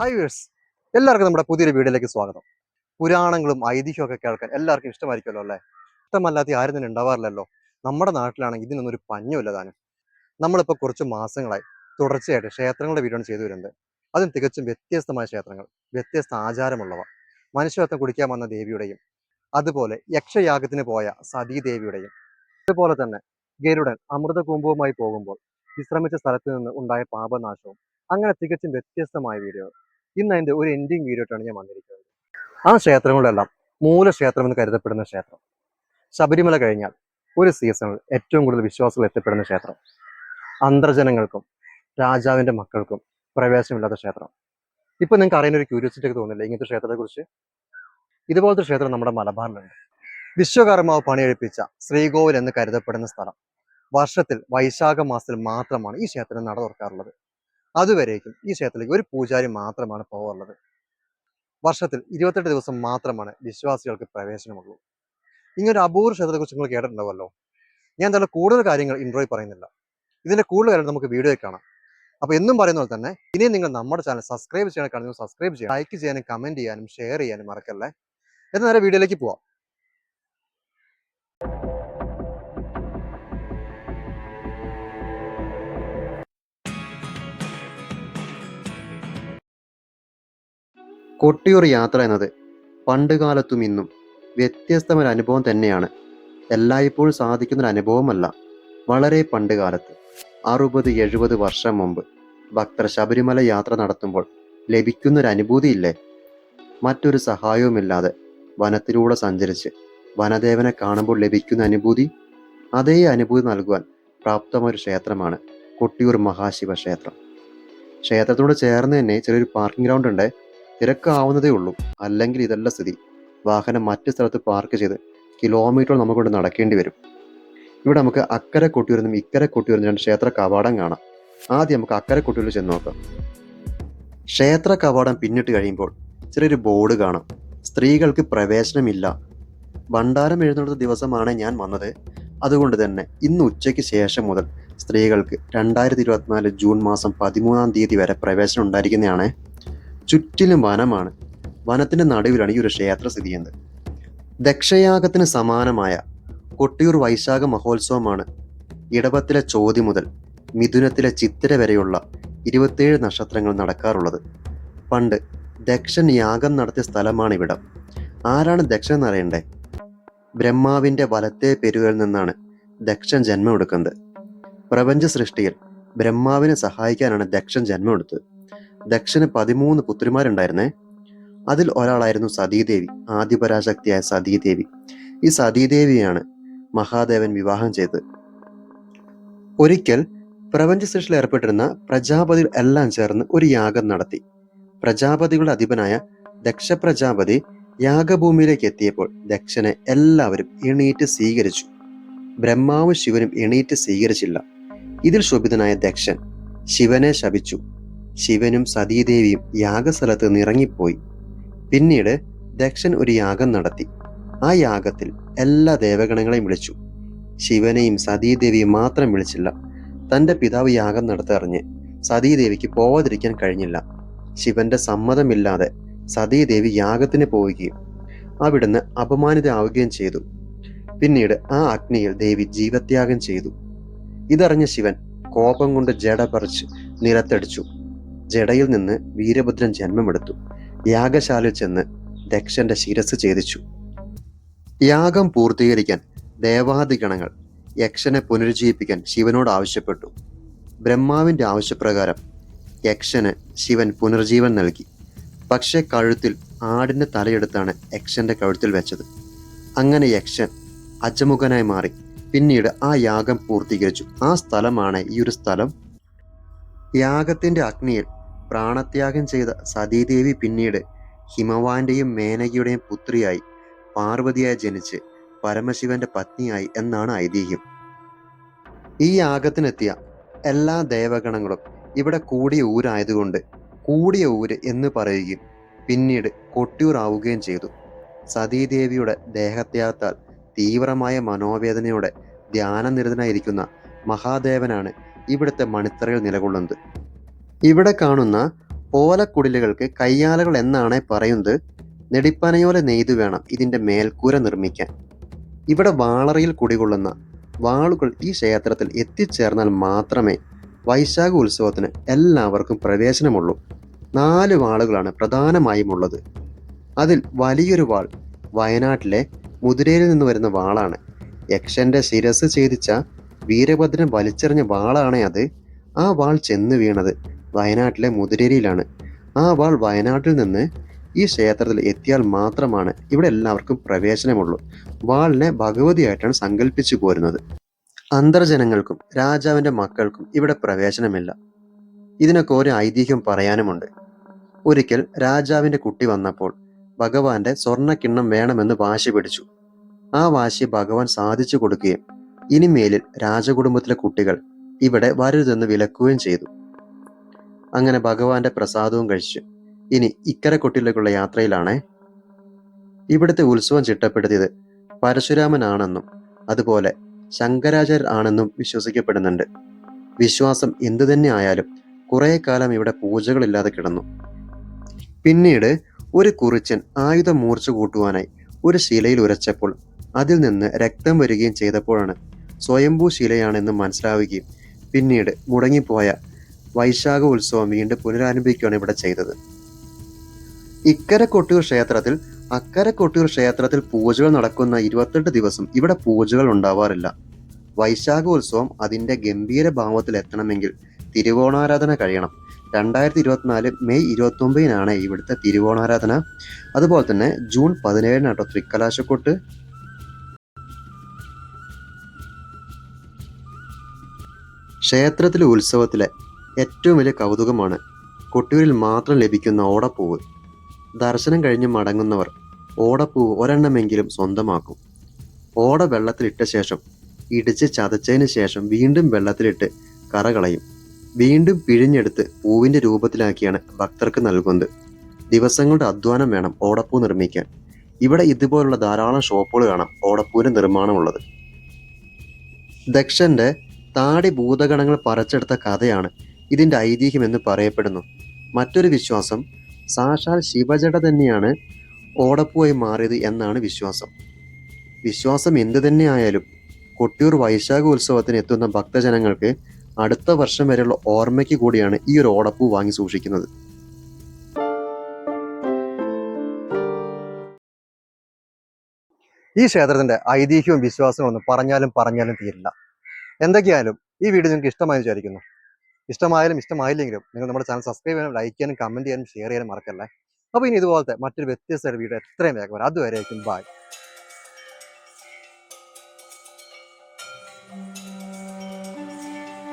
Hi verse എല്ലാവർക്കും നമ്മുടെ പുതിയൊരു വീഡിയോയിലേക്ക് സ്വാഗതം. പുരാണങ്ങളും ഐതിഹ്യവും ഒക്കെ കേൾക്കാൻ എല്ലാവർക്കും ഇഷ്ടമായിരിക്കുമല്ലോ അല്ലേ? ഇഷ്ടമല്ലാത്ത ആരും തന്നെ ഉണ്ടാവാറില്ലല്ലോ. നമ്മുടെ നാട്ടിലാണെങ്കിൽ ഇതിനൊന്നും ഒരു പഞ്ഞമില്ല താനും. നമ്മളിപ്പോൾ കുറച്ച് മാസങ്ങളായി തുടർച്ചയായിട്ട് ക്ഷേത്രങ്ങളുടെ വീഡിയോ ചെയ്തു വരുന്നത്. അതും തികച്ചും വ്യത്യസ്തമായ ക്ഷേത്രങ്ങൾ വ്യത്യസ്ത ആചാരമുള്ളവ. മനുഷ്യത്വം കുടിക്കാൻ വന്ന ദേവിയുടെയും അതുപോലെ യക്ഷയാഗത്തിന് പോയ സതീദേവിയുടെയും അതുപോലെ തന്നെ ഗരുഡൻ അമൃതകുംഭവുമായി പോകുമ്പോൾ വിശ്രമിച്ച സ്ഥലത്ത് നിന്ന് ഉണ്ടായ പാപനാശവും അങ്ങനെ തികച്ചും വ്യത്യസ്തമായ വീഡിയോ ഇന്ന് അതിന്റെ ഒരു എൻഡിങ് വീഡിയോ ആയിട്ടാണ് ഞാൻ വന്നിരിക്കുന്നത്. ആ ക്ഷേത്രങ്ങളിലെല്ലാം മൂലക്ഷേത്രം എന്ന് കരുതപ്പെടുന്ന ക്ഷേത്രം. ശബരിമല കഴിഞ്ഞാൽ ഒരു സീസണിൽ ഏറ്റവും കൂടുതൽ വിശ്വാസികൾ എത്തിപ്പെടുന്ന ക്ഷേത്രം. അന്തർജനങ്ങൾക്കും രാജാവിന്റെ മക്കൾക്കും പ്രവേശനമില്ലാത്ത ക്ഷേത്രം. ഇപ്പൊ നിങ്ങൾക്ക് അറിയുന്ന ഒരു ക്യൂരിയോസിറ്റി ഒക്കെ തോന്നില്ല ഇങ്ങനത്തെ ക്ഷേത്രത്തെ കുറിച്ച് ഇതുപോലത്തെ ക്ഷേത്രം നമ്മുടെ മലബാറിലുണ്ട്. വിശ്വകർമാവ് പണിയെടുപ്പിച്ച ശ്രീകോവിൽ എന്ന് കരുതപ്പെടുന്ന സ്ഥലം. വർഷത്തിൽ വൈശാഖ മാസത്തിൽ മാത്രമാണ് ഈ ക്ഷേത്രം നട തുറക്കാറുള്ളത്. അതുവരേക്കും ഈ ക്ഷേത്രത്തിലേക്ക് ഒരു പൂജാരി മാത്രമാണ് പോകാറുള്ളത്. വർഷത്തിൽ ഇരുപത്തെട്ട് ദിവസം മാത്രമാണ് വിശ്വാസികൾക്ക് പ്രവേശനമുള്ളൂ. ഇങ്ങനൊരു അപൂർവ ക്ഷേത്രത്തെക്കുറിച്ച് നിങ്ങൾ കേട്ടിട്ടുണ്ടാവുമല്ലോ. ഞാൻ എന്തായാലും കൂടുതൽ കാര്യങ്ങൾ ഇൻട്രോയിൽ പറയുന്നില്ല. ഇതിന്റെ കൂടുതൽ കാര്യങ്ങൾ നമുക്ക് വീഡിയോയിൽ കാണാം. അപ്പോൾ എന്നും പറയുന്ന പോലെ തന്നെ ഇനി നിങ്ങൾ നമ്മുടെ ചാനൽ സബ്സ്ക്രൈബ് ചെയ്യണം കാണുന്നത് സബ്സ്ക്രൈബ് ചെയ്യാം ലൈക്ക് ചെയ്യാനും കമന്റ് ചെയ്യാനും ഷെയർ ചെയ്യാനും മറക്കല്ലേ? എന്നാൽ നേരെ വീഡിയോയിലേക്ക് പോവാം. കൊട്ടിയൂർ യാത്ര എന്നത് പണ്ടുകാലത്തും ഇന്നും വ്യത്യസ്തമൊരു അനുഭവം തന്നെയാണ്. എല്ലായ്പ്പോഴും സാധിക്കുന്ന ഒരു അനുഭവമല്ല വളരെ പണ്ടുകാലത്ത്. അറുപത് എഴുപത് വർഷം മുമ്പ് ഭക്തർ ശബരിമല യാത്ര നടത്തുമ്പോൾ ലഭിക്കുന്ന ഒരു അനുഭൂതിയില്ലേ മറ്റൊരു സഹായവുമില്ലാതെ വനത്തിലൂടെ സഞ്ചരിച്ച് വനദേവനെ കാണുമ്പോൾ ലഭിക്കുന്ന അനുഭൂതി അതേ അനുഭൂതി നൽകുവാൻ പ്രാപ്തമൊരു ക്ഷേത്രമാണ് കൊട്ടിയൂർ മഹാശിവ ക്ഷേത്രം ക്ഷേത്രത്തോട് ചേർന്ന് തന്നെ ചെറിയൊരു പാർക്കിംഗ് ഗ്രൗണ്ട് ഉണ്ട് തിരക്കാവുന്നതേ ഉള്ളൂ അല്ലെങ്കിൽ ഇതല്ല സ്ഥിതി. വാഹനം മറ്റു സ്ഥലത്ത് പാർക്ക് ചെയ്ത് കിലോമീറ്റർ നമുക്കൊണ്ട് നടക്കേണ്ടി വരും. ഇവിടെ നമുക്ക് അക്കരെ കൊട്ടിയൂരിനും ഇക്കരെ കൊട്ടിയൂരിനും രണ്ട് ക്ഷേത്ര കവാടം കാണാം. ആദ്യം നമുക്ക് അക്കരെ കൊട്ടിയൂരിൽ ചെന്ന് നോക്കാം. ക്ഷേത്ര കവാടം പിന്നിട്ട് കഴിയുമ്പോൾ ചെറിയൊരു ബോർഡ് കാണാം. സ്ത്രീകൾക്ക് പ്രവേശനമില്ല. ഭണ്ഡാരം എഴുന്നള്ള ദിവസമാണ് ഞാൻ വന്നത്. അതുകൊണ്ട് തന്നെ ഇന്ന് ഉച്ചയ്ക്ക് ശേഷം മുതൽ സ്ത്രീകൾക്ക് രണ്ടായിരത്തി ഇരുപത്തിനാല് ജൂൺ മാസം പതിമൂന്നാം തീയതി വരെ പ്രവേശനം ഉണ്ടായിരിക്കുന്നതാണ് ചുറ്റിലും വനമാണ്. വനത്തിന്റെ നടുവിലാണ് ഈ ഒരു ക്ഷേത്ര സ്ഥിതി ചെയ്യുന്നത്. ദക്ഷയാഗത്തിന് സമാനമായ കൊട്ടിയൂർ വൈശാഖ മഹോത്സവമാണ് ഇടവത്തിലെ ചോതി മുതൽ മിഥുനത്തിലെ ചിത്തിര വരെയുള്ള ഇരുപത്തേഴ് നക്ഷത്രങ്ങൾ നടക്കാറുള്ളത്. പണ്ട് ദക്ഷൻ യാഗം നടത്തിയ സ്ഥലമാണ് ഇവിടം. ആരാണ് ദക്ഷൻ എന്നറിയണ്ടേ ബ്രഹ്മാവിന്റെ വലത്തെ പെരുകളിൽ നിന്നാണ് ദക്ഷൻ ജന്മമെടുക്കുന്നത്. പ്രപഞ്ച സൃഷ്ടിയിൽ ബ്രഹ്മാവിനെ സഹായിക്കാനാണ് ദക്ഷൻ ജന്മമെടുത്തത്. ദക്ഷന് പതിമൂന്ന് പുത്രിമാരുണ്ടായിരുന്നേ. അതിൽ ഒരാളായിരുന്നു സതീദേവി ആദിപരാശക്തിയായ സതീദേവി. ഈ സതീദേവിയാണ് മഹാദേവൻ വിവാഹം ചെയ്തത്. ഒരിക്കൽ പ്രപഞ്ച സൃഷ്ടിയിൽ ഏർപ്പെട്ടിരുന്ന പ്രജാപതികൾ എല്ലാം ചേർന്ന് ഒരു യാഗം നടത്തി. പ്രജാപതികളുടെ അധിപനായ ദക്ഷ പ്രജാപതി യാഗഭൂമിയിലേക്ക് എത്തിയപ്പോൾ ദക്ഷനെ എല്ലാവരും എണീറ്റ് സ്വീകരിച്ചു. ബ്രഹ്മാവും ശിവനും എണീറ്റ് സ്വീകരിച്ചില്ല. ഇതിൽ ശോഭിതനായ ദക്ഷൻ ശിവനെ ശപിച്ചു. ശിവനും സതീദേവിയും യാഗസ്ഥലത്ത് നിറങ്ങിപ്പോയി. പിന്നീട് ദക്ഷൻ ഒരു യാഗം നടത്തി. ആ യാഗത്തിൽ എല്ലാ ദേവഗണങ്ങളെയും വിളിച്ചു. ശിവനെയും സതീദേവിയും മാത്രം വിളിച്ചില്ല. തന്റെ പിതാവ് യാഗം നടത്തറിഞ്ഞ് സതീദേവിക്ക് പോവാതിരിക്കാൻ കഴിഞ്ഞില്ല. ശിവന്റെ സമ്മതമില്ലാതെ സതീദേവി യാഗത്തിന് പോവുകയും അവിടുന്ന് അപമാനിതയാവുകയും ചെയ്തു. പിന്നീട് ആ അഗ്നിയിൽ ദേവി ജീവത്യാഗം ചെയ്തു. ഇതറിഞ്ഞ ശിവൻ കോപം കൊണ്ട് ജട പറിച്ച് നിലത്തടിച്ചു. ജടയിൽ നിന്ന് വീരഭദ്രൻ ജന്മമെടുത്തു. യാഗശാലയിൽ ചെന്ന് ദക്ഷന്റെ ശിരസ് ഛേദിച്ചു. യാഗം പൂർത്തീകരിക്കാൻ ദേവാദിഗണങ്ങൾ യക്ഷനെ പുനരുജ്ജീവിപ്പിക്കാൻ ശിവനോട് ആവശ്യപ്പെട്ടു. ബ്രഹ്മാവിന്റെ ആവശ്യപ്രകാരം യക്ഷന് ശിവൻ പുനർജീവൻ നൽകി. പക്ഷേ കഴുത്തിൽ ആടിന്റെ തലയെടുത്താണ് യക്ഷന്റെ കഴുത്തിൽ വെച്ചത്. അങ്ങനെ യക്ഷൻ അജമുഖനായി മാറി. പിന്നീട് ആ യാഗം പൂർത്തീകരിച്ചു. ആ സ്ഥലമാണ് ഈ ഒരു സ്ഥലം. യാഗത്തിന്റെ അഗ്നിയിൽ പ്രാണത്യാഗം ചെയ്ത സതീദേവി പിന്നീട് ഹിമവാന്റെയും മേനകയുടെയും പുത്രിയായി പാർവതിയായി ജനിച്ച് പരമശിവന്റെ പത്നിയായി എന്നാണ് ഐതിഹ്യം. ഈ യാഗത്തിനെത്തിയ എല്ലാ ദേവഗണങ്ങളും ഇവിടെ കൂടിയ ഊരായതുകൊണ്ട് കൂടിയ ഊര് എന്ന് പറയുകയും പിന്നീട് കൊട്ടിയൂറാവുകയും ചെയ്തു. സതീദേവിയുടെ ദേഹത്യാഗത്താൽ തീവ്രമായ മനോവേദനയോടെ ധ്യാനനിരതനായിരിക്കുന്ന മഹാദേവനാണ് ഇവിടുത്തെ മണിത്തറയിൽ നിലകൊള്ളുന്നത്. ഇവിടെ കാണുന്ന ഓലക്കുടിലുകൾക്ക് കയ്യാലകൾ എന്നാണ് പറയുന്നത്. നെടിപ്പനയോല നെയ്തു വേണം ഇതിന്റെ മേൽക്കൂര നിർമ്മിക്കാൻ. ഇവിടെ വാളറയിൽ കുടികൊള്ളുന്ന വാളുകൾ ഈ ക്ഷേത്രത്തിൽ എത്തിച്ചേർന്നാൽ മാത്രമേ വൈശാഖ ഉത്സവത്തിന് എല്ലാവർക്കും പ്രവേശനമുള്ളൂ. നാല് വാളുകളാണ് പ്രധാനമായും ഉള്ളത്. അതിൽ വലിയൊരു വാൾ വയനാട്ടിലെ മുതിരയിൽ നിന്ന് വരുന്ന വാളാണ്. യക്ഷന്റെ ശിരസ് ഛേദിച്ച വീരഭദ്രൻ വലിച്ചെറിഞ്ഞ വാളാണ് അത്. ആ വാൾ ചെന്ന് വീണത് വയനാട്ടിലെ മുതിരേരിയിലാണ്. ആ വാൾ വയനാട്ടിൽ നിന്ന് ഈ ക്ഷേത്രത്തിൽ എത്തിയാൽ മാത്രമാണ് ഇവിടെ എല്ലാവർക്കും പ്രവേശനമുള്ളൂ. വാളിനെ ഭഗവതിയായിട്ടാണ് സങ്കല്പിച്ചു പോരുന്നത്. അന്തർജനങ്ങൾക്കും രാജാവിന്റെ മക്കൾക്കും ഇവിടെ പ്രവേശനമില്ല. ഇതിനൊക്കെ ഒരു ഐതിഹ്യം പറയാനുമുണ്ട്. ഒരിക്കൽ രാജാവിന്റെ കുട്ടി വന്നപ്പോൾ ഭഗവാന്റെ സ്വർണക്കിണ്ണം വേണമെന്ന് വാശി പിടിച്ചു. ആ വാശി ഭഗവാൻ സാധിച്ചു കൊടുക്കുകയും ഇനിമേലിൽ രാജകുടുംബത്തിലെ കുട്ടികൾ ഇവിടെ വരരുതെന്ന് വിലക്കുകയും ചെയ്തു. അങ്ങനെ ഭഗവാന്റെ പ്രസാദവും കഴിച്ചു. ഇനി ഇക്കരെ കൊട്ടിലേക്കുള്ള യാത്രയിലാണ് ഇവിടുത്തെ ഉത്സവം ചിട്ടപ്പെടുത്തിയത് പരശുരാമനാണെന്നും അതുപോലെ ശങ്കരാചാര്യർ ആണെന്നും വിശ്വസിക്കപ്പെടുന്നുണ്ട്. വിശ്വാസം എന്തു തന്നെ ആയാലും കുറെ കാലം ഇവിടെ പൂജകളില്ലാതെ കിടന്നു. പിന്നീട് ഒരു കുറിച്ചൻ ആയുധം മൂർച്ച കൂട്ടുവാനായി ഒരു ശിലയിൽ ഉരച്ചപ്പോൾ അതിൽ നിന്ന് രക്തം വരികയും ചെയ്തപ്പോഴാണ് സ്വയംഭൂ ശിലയാണെന്ന് മനസ്സിലാവുകയും പിന്നീട് മുടങ്ങിപ്പോയ വൈശാഖ ഉത്സവം വീണ്ടും പുനരാരംഭിക്കുകയാണ് ഇവിടെ ചെയ്തത്. ഇക്കര കൊട്ടിയൂർ ക്ഷേത്രത്തിൽ അക്കര കൊട്ടിയൂർ ക്ഷേത്രത്തിൽ പൂജകൾ നടക്കുന്ന ഇരുപത്തെട്ട് ദിവസം ഇവിടെ പൂജകൾ ഉണ്ടാവാറില്ല. വൈശാഖ ഉത്സവം അതിന്റെ ഗംഭീര ഭാവത്തിൽ എത്തണമെങ്കിൽ തിരുവോണാരാധന കഴിയണം. രണ്ടായിരത്തി ഇരുപത്തിനാല് മെയ് ഇരുപത്തി ഒമ്പതിനാണ് ഇവിടുത്തെ തിരുവോണാരാധന. അതുപോലെ തന്നെ ജൂൺ പതിനേഴിന് കേട്ടോ തൃക്കലാശക്കൊട്ട് ക്ഷേത്രത്തിലെ ഉത്സവത്തിലെ ഏറ്റവും വലിയ കൗതുകമാണ് കൊട്ടിയൂരിൽ മാത്രം ലഭിക്കുന്ന ഓടപ്പൂവ്. ദർശനം കഴിഞ്ഞ് മടങ്ങുന്നവർ ഓടപ്പൂവ് ഒരെണ്ണമെങ്കിലും സ്വന്തമാക്കും. ഓട വെള്ളത്തിലിട്ട ശേഷം ഇടിച്ച് ചതച്ചതിന് ശേഷം വീണ്ടും വെള്ളത്തിലിട്ട് കറകളയും. വീണ്ടും പിഴിഞ്ഞെടുത്ത് പൂവിന്റെ രൂപത്തിലാക്കിയാണ് ഭക്തർക്ക് നൽകുന്നത്. ദിവസങ്ങളുടെ അധ്വാനം വേണം ഓടപ്പൂ നിർമ്മിക്കാൻ. ഇവിടെ ഇതുപോലുള്ള ധാരാളം ഷോപ്പുകൾ കാണാം ഓടപ്പൂവിന്റെ നിർമ്മാണമുള്ളത്. ദക്ഷന്റെ താടി ഭൂതഗണങ്ങൾ പറിച്ചെടുത്ത കഥയാണ് ഇതിന്റെ ഐതിഹ്യം എന്ന് പറയപ്പെടുന്നു. മറ്റൊരു വിശ്വാസം സാക്ഷാൽ ശിവജട തന്നെയാണ് ഓടപ്പൂവായി മാറിയത് എന്നാണ് വിശ്വാസം. വിശ്വാസം എന്തു തന്നെ ആയാലും കൊട്ടിയൂർ വൈശാഖ ഉത്സവത്തിന് എത്തുന്ന ഭക്തജനങ്ങൾക്ക് അടുത്ത വർഷം വരെയുള്ള ഓർമ്മയ്ക്ക് കൂടിയാണ് ഈ ഒരു ഓടപ്പൂ വാങ്ങി സൂക്ഷിക്കുന്നത്. ഈ ക്ഷേത്രത്തിന്റെ ഐതിഹ്യവും വിശ്വാസങ്ങളൊന്നും പറഞ്ഞാലും പറഞ്ഞാലും തീരില്ല. എന്തൊക്കെയായാലും ഈ വീഡിയോ നിങ്ങൾക്ക് ഇഷ്ടമായി വിചാരിക്കുന്നു. ഇഷ്ടമായാലും ഇഷ്ടമായില്ലെങ്കിലും നിങ്ങൾ നമ്മുടെ ചാനൽ സബ്സ്ക്രൈബ് ചെയ്യാനും ലൈക്ക് ചെയ്യാനും കമന്റ് ചെയ്യാനും ഷെയർ ചെയ്യാനും മറക്കല്ലേ. അപ്പോൾ ഇനി ഇതുപോലത്തെ മറ്റൊരു വ്യത്യസ്ത വീഡിയോ എത്രയും വേഗം വരാം. അതുവരെയായിരിക്കും ബൈ